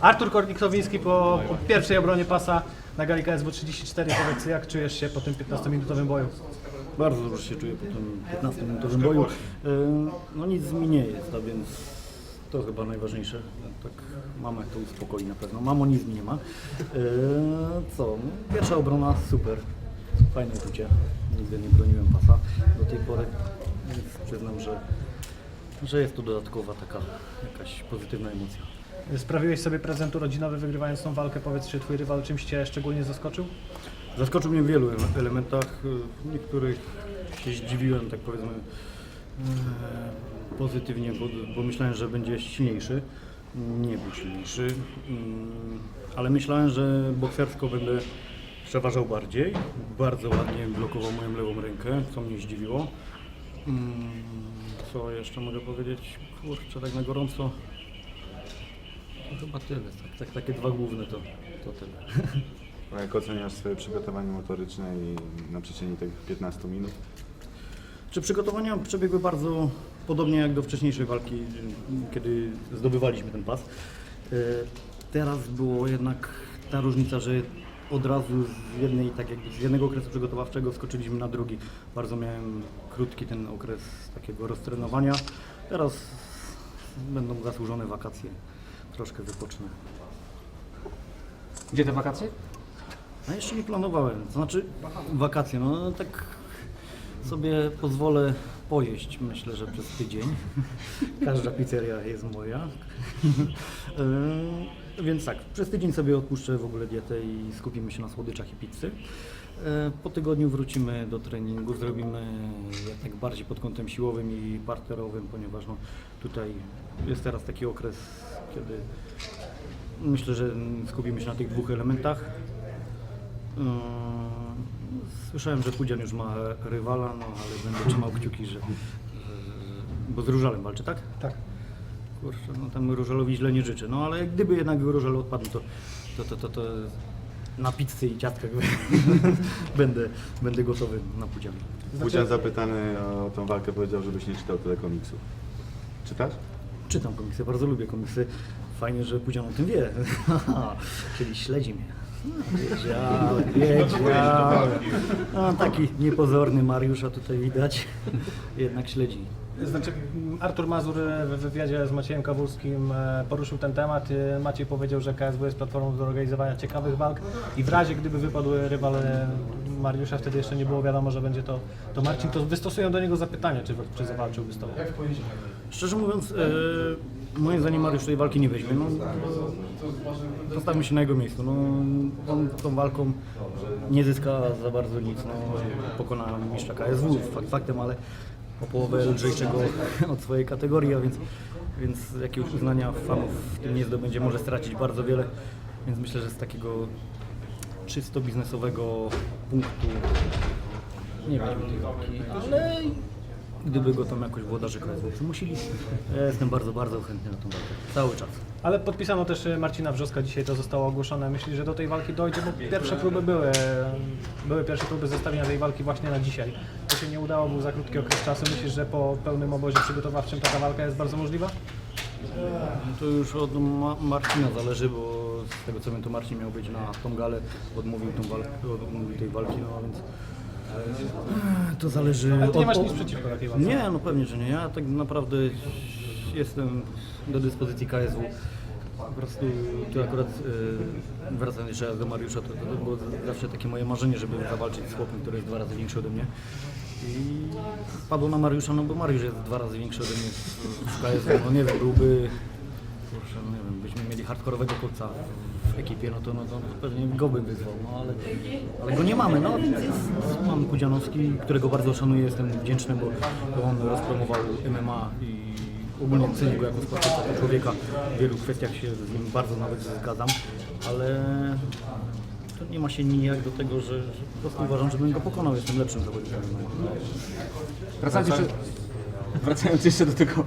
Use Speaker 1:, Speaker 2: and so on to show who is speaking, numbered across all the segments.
Speaker 1: Artur Kornik-Nowiński po, pierwszej obronie pasa na gali KSW 34. Powiedz, jak czujesz się po tym 15-minutowym boju?
Speaker 2: Bardzo dobrze się czuję po tym 15-minutowym boju. E, No nic mi nie jest, a więc to chyba najważniejsze. Tak mamę to uspokoi na pewno. Mamo, nic mi nie ma. E, Co? No, Pierwsza obrona super. Fajne uczucie. Nigdy nie broniłem pasa do tej pory, więc przyznam, że, że jest to dodatkowa taka jakaś pozytywna emocja.
Speaker 1: Sprawiłeś sobie prezent urodzinowy wygrywając tą walkę. Powiedz, czy twój rywal czymś cię szczególnie zaskoczył?
Speaker 2: Zaskoczył mnie w wielu ele- elementach. W niektórych się zdziwiłem, tak powiedzmy, e, pozytywnie, bo, bo myślałem, że będzie silniejszy. Nie był silniejszy, mm, ale myślałem, że boksersko będę przeważał bardziej. Bardzo ładnie blokował moją lewą rękę, co mnie zdziwiło. Mm, Co jeszcze mogę powiedzieć? Kurczę, tak na gorąco. To chyba tyle. Tak, tak, takie dwa główne to, to tyle.
Speaker 3: A jak oceniasz swoje przygotowanie motoryczne i na przestrzeni tych 15 minut?
Speaker 2: Czy przygotowania przebiegły bardzo podobnie jak do wcześniejszej walki, kiedy zdobywaliśmy ten pas. E, Teraz było jednak ta różnica, że od razu z, jednej, tak jakby z jednego okresu przygotowawczego skoczyliśmy na drugi. Bardzo miałem krótki ten okres takiego roztrenowania. Teraz będą zasłużone wakacje. Troszkę wypocznę.
Speaker 4: Gdzie te wakacje?
Speaker 2: A jeszcze nie planowałem, to znaczy wakacje, no tak sobie pozwolę pojeść, myślę, że przez tydzień. Każda pizzeria jest moja. Yy, Więc tak, przez tydzień sobie odpuszczę w ogóle dietę i skupimy się na słodyczach i pizzy. Yy, Po tygodniu wrócimy do treningu, zrobimy jak bardziej pod kątem siłowym i parterowym, ponieważ no, tutaj jest teraz taki okres, kiedy myślę, że skupimy się na tych dwóch elementach. Yy, Słyszałem, że Pudzian już ma rywala, no ale będę trzymał kciuki, że, bo z Różalem walczy, tak?
Speaker 1: Tak.
Speaker 2: Kurczę, no tam Różalowi źle nie życzę. No ale gdyby jednak Różal odpadł, to, to, to, to, to na pizzy i ciastkach będę, będę gotowy na Pudziana.
Speaker 3: Pudzian zapytany o tą walkę powiedział, żebyś nie czytał tyle komiksów. Czytasz?
Speaker 2: Czytam komiksy, bardzo lubię komiksy. Fajnie, że Pudzian o tym wie. Czyli śledzi mnie. Wiedziałem, wiedziałem. No, taki niepozorny Mariusz, a tutaj widać, jednak śledzi.
Speaker 1: Znaczy, Artur Mazur e, w wywiadzie z Maciejem Kawulskim e, poruszył ten temat. E, Maciej powiedział, że KSW jest platformą do organizowania ciekawych walk i w razie gdyby wypadł rywal Mariusza, wtedy jeszcze nie było wiadomo, że będzie to, to Marcin, to wystosują do niego zapytanie, czy, czy zawalczyłby z tobą.
Speaker 2: Szczerze mówiąc, e, moim zdaniem Mariusz tej walki nie weźmie. No, postawmy się na jego miejscu. No, on tą walką nie zyska za bardzo nic. No, pokona mistrza KSW, fakt faktem, ale o połowę lżejszego od swojej kategorii, a więc, więc jakiegoś uznania fanów w tym nie zdobędzie, może stracić bardzo wiele. Więc myślę, że z takiego czysto biznesowego punktu nie weźmie tej walki, ale gdyby go tam jakoś włodarze KSW przymusili, ja jestem bardzo, bardzo chętny na tą walkę. Cały czas.
Speaker 1: Ale podpisano też e, Marcina Wrzoska, dzisiaj to zostało ogłoszone. Myśli, że do tej walki dojdzie, bo pierwsze próby były, e, były pierwsze próby zestawienia tej walki właśnie na dzisiaj. To się nie udało, był za krótki okres czasu. Myślisz, że po pełnym obozie przygotowawczym taka walka jest bardzo możliwa?
Speaker 2: To już od Ma Marcina zależy, bo z tego co wiem, to Marcin miał być na tą galę, odmówił, tą walkę, odmówił tej walki, no więc e, to zależy
Speaker 1: Ale ty nie masz nic przeciwko takiej walce?
Speaker 2: Nie, no pewnie, że nie. Ja tak naprawdę jestem do dyspozycji KSW. Po prostu tu akurat e, wracając jeszcze raz do Mariusza, to, to, było zawsze takie moje marzenie, żeby zawalczyć z chłopem, który jest dwa razy większy ode mnie. I padło na Mariusza, no bo Mariusz jest dwa razy większy ode mnie w, KSW. No nie wiem, byłby, kurczę, no nie wiem, byśmy mieli hardkorowego chłopca ekipie, no to, no to pewnie go bym wyzwał, no ale, ale go nie mamy, no więc jest, mam Pudzianowski, którego bardzo szanuję, jestem wdzięczny, bo, bo on rozpromował MMA i ogólnie cenię go jako sportowca, człowieka, w wielu kwestiach się z nim bardzo nawet zgadzam, ale to nie ma się nijak do tego, że, że po prostu uważam, że bym go pokonał, jestem lepszym zawodnikiem.
Speaker 4: Wracając jeszcze, wracając jeszcze do tego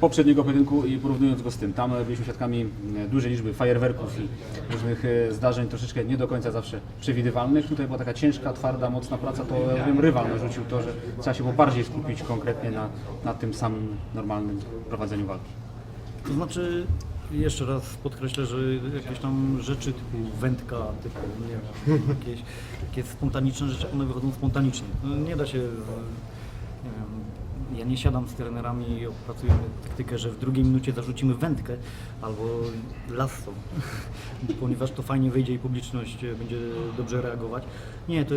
Speaker 4: poprzedniego pojedynku i porównując go z tym, tam e, byliśmy świadkami e, dużej liczby fajerwerków i różnych e, zdarzeń troszeczkę nie do końca zawsze przewidywalnych. Tutaj była taka ciężka, twarda, mocna praca, to ja wiem, rywal narzucił to, że trzeba się było bardziej skupić konkretnie na, na tym samym normalnym prowadzeniu walki.
Speaker 2: To znaczy, jeszcze raz podkreślę, że jakieś tam rzeczy typu wędka, typu nie wiem, jakieś, jakieś spontaniczne rzeczy, one wychodzą spontanicznie. No, Nie da się, ja nie siadam z trenerami i opracujemy taktykę, że w drugiej minucie zarzucimy wędkę albo lasso, ponieważ to fajnie wyjdzie i publiczność będzie dobrze reagować. Nie, to,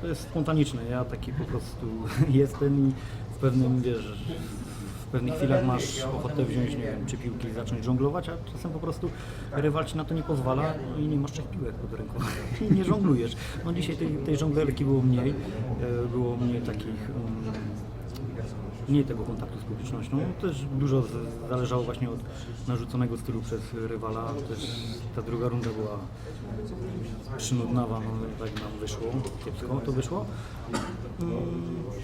Speaker 2: to jest spontaniczne. Ja taki po prostu jestem i w pewnym, wiesz, w pewnych chwilach masz ochotę wziąć, nie wiem, czy piłki i zacząć żonglować, a czasem po prostu rywal ci na to nie pozwala i nie masz trzech piłek pod ręką i nie żonglujesz. No dzisiaj tej, tej żonglerki było mniej, e, było mniej takich, um, mniej tego kontaktu z publicznością. Też dużo zależało właśnie od narzuconego stylu przez rywala. Też ta druga runda była przynudnawa, no tak nam wyszło, kiepsko to wyszło.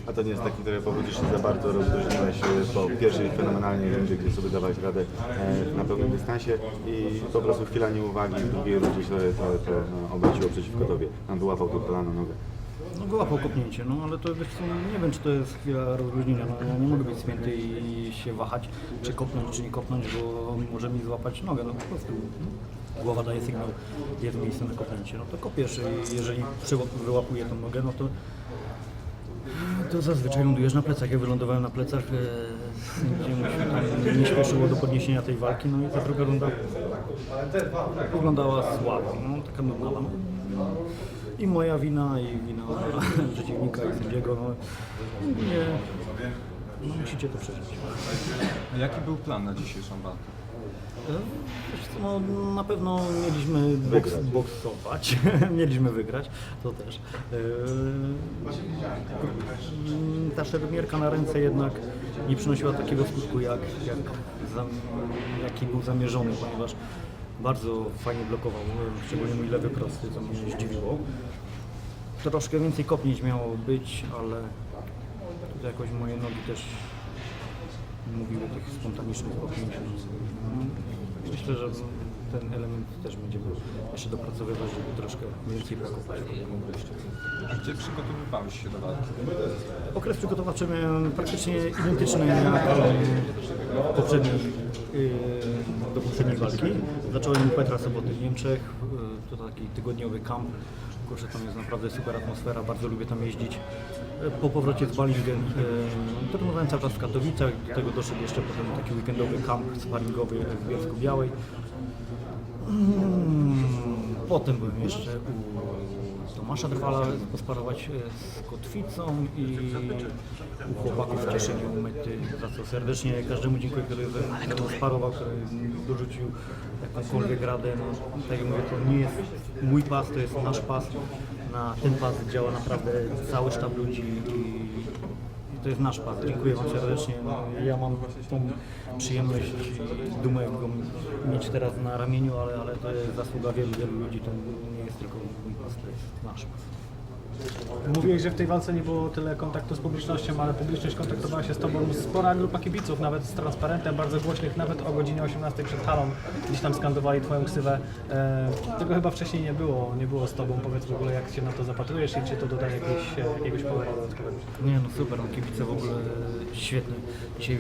Speaker 3: A to nie jest taki trochę powód, że za bardzo rozluźniłeś e, po pierwszej fenomenalnej rundzie, gdzie sobie dawałeś radę e, na pewnym dystansie i po prostu chwila nieuwagi w drugiej rundzie się to, to, to no, obróciło przeciwko tobie. Tam wyłapał kolano nogę.
Speaker 2: No wyłapał kopnięcie, no ale to wiesz co, nie wiem czy to jest chwila rozluźnienia, no ja nie mogę być spięty i się wahać, czy kopnąć, czy nie kopnąć, bo może mi złapać nogę, no po prostu głowa daje sygnał, jest miejsce na kopnięcie, no to kopiesz i jeżeli wyłapuje tą nogę, no to to zazwyczaj lądujesz na plecach. Ja wylądowałem na plecach, e, gdzie mi się śpieszyło do podniesienia tej walki, no i ta druga runda wyglądała słabo, no taka nudna. I moja wina, i wina przeciwnika i sędziego, no nie, no musicie to przeżyć.
Speaker 5: A jaki był plan na dzisiejszą walkę?
Speaker 2: E, No, na pewno mieliśmy boks, boksować, mieliśmy wygrać, to też. E, Ta szermierka na ręce jednak nie przynosiła takiego skutku, jak, jak jaki był zamierzony, ponieważ bardzo fajnie blokował, szczególnie mój lewy prosty, co mnie zdziwiło. Troszkę więcej kopnięć miało być, ale tutaj jakoś moje nogi też mówiły o tych spontanicznych kopnięciach. Myślę, że ten element też będziemy jeszcze dopracowywać, żeby troszkę więcej pokopać.
Speaker 5: A gdzie przygotowywałeś się do walki?
Speaker 2: Okres przygotowawczy miałem praktycznie identyczny jak e, poprzedni, do poprzedniej walki. Zacząłem Petra Soboty w Niemczech. e, To taki tygodniowy kamp. Kurczę, tam jest naprawdę super atmosfera, bardzo lubię tam jeździć. E, Po powrocie z Balingen trenowałem cały czas w Katowicach, do tego doszedł jeszcze potem taki weekendowy kamp sparingowy w Bielsku Białej. Mm, Potem byłem jeszcze u Tomasza Drwala posparować e, z Kotwicą i u chłopaków w Cieszyniu Mety, za co serdecznie każdemu dziękuję, który ze sparował, który dorzucił jakąkolwiek radę. No, tak jak mówię, to nie jest mój pas, to jest nasz pas. Na ten pas działa naprawdę cały sztab ludzi i to jest nasz pas. Dziękuję Wam serdecznie. No, ja mam tą przyjemność i dumę go mieć teraz na ramieniu, ale, ale to jest zasługa wielu, wielu ludzi. To pas.
Speaker 1: Mówiłeś, że w tej walce nie było tyle kontaktu z publicznością, ale publiczność kontaktowała się z Tobą spora grupa kibiców, nawet z transparentem bardzo głośnych, nawet o godzinie 18 przed halą gdzieś tam skandowali Twoją ksywę. E, tego chyba wcześniej nie było, nie było z Tobą. Powiedz w ogóle, jak się na to zapatrujesz i czy to dodaje jakieś, e, jakiegoś polewu dodatkowego.
Speaker 2: Nie no super, no kibice w ogóle świetne. Dzisiaj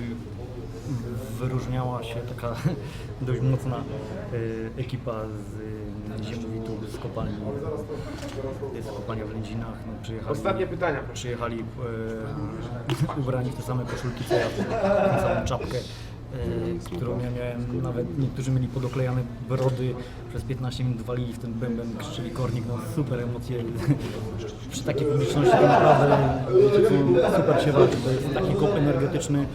Speaker 2: wyróżniała się taka dość mocna e, ekipa z e, Ziemowitu, z kopalni, z kopalnia w Lędzinach. No, przyjechali,
Speaker 6: Ostatnie pytania.
Speaker 2: Przyjechali e, ubrani w te same koszulki, co ja, tę samą czapkę. E, którą ja miałem, nawet niektórzy mieli podoklejane brody, przez 15 minut walili w ten bęben, krzyczyli kornik, no super emocje. Przy takiej publiczności to naprawdę super się walczy, to jest taki kop energetyczny,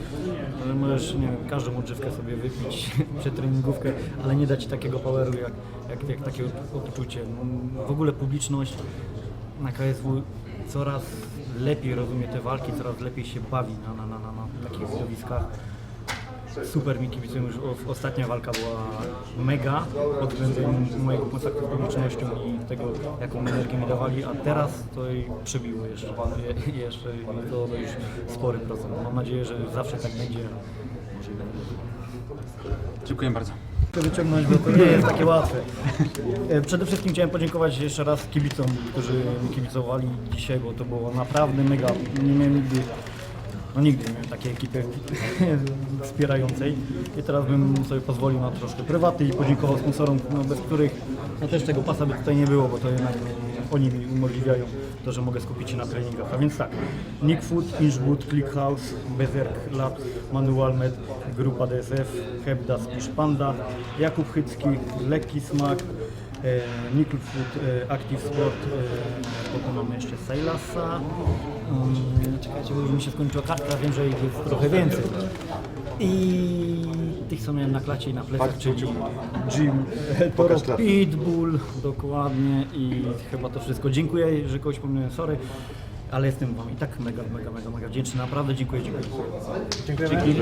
Speaker 2: że możesz nie wiem, każdą odżywkę sobie wypić przed treningówkę, ale nie dać takiego poweru jak, jak, jak takie odczucie. W ogóle publiczność na KSW coraz lepiej rozumie te walki, coraz lepiej się bawi na, na, na, na, na takich widowiskach. Super mi kibicują już o- ostatnia walka była mega pod względem mojego kontaktu z publicznością i tego jaką energię mi dawali, a teraz to i przebiło jeszcze, je, jeszcze i to już spory procent. Mam nadzieję, że zawsze tak będzie. Może i będzie.
Speaker 4: Dziękuję bardzo.
Speaker 2: To wyciągnąć, bo to nie jest takie łatwe. E, Przede wszystkim chciałem podziękować jeszcze raz kibicom, którzy mi kibicowali dzisiaj, bo to było naprawdę mega. Nie miałem nigdy No nigdy nie miałem takiej ekipy wspierającej i teraz bym sobie pozwolił na troszkę prywaty i podziękował sponsorom, no, bez których no, też tego pasa by tutaj nie było, bo to jednak oni mi umożliwiają to, że mogę skupić się na treningach. A więc tak, Nick Food, Inchwood, Clickhouse, Bezerk Lab, Manual Med, Grupa DSF, Hebda, Spisz Panda, Jakub Chycki, Lekki Smak, Nickel Food, e, Active Sport, e, potem mamy jeszcze Sailasa. Um, czekajcie, bo już mi się skończyła kartka, wiem, że ich jest trochę więcej. I tych, co miałem na klacie i na plecach, czyli Jim, Toro. Pitbull, dokładnie i chyba to wszystko. Dziękuję, że kogoś pomyliłem, sorry, ale jestem Wam i tak mega, mega, mega, mega wdzięczny. Naprawdę dziękuję, dziękuję. dziękuję.
Speaker 1: Dziękujemy.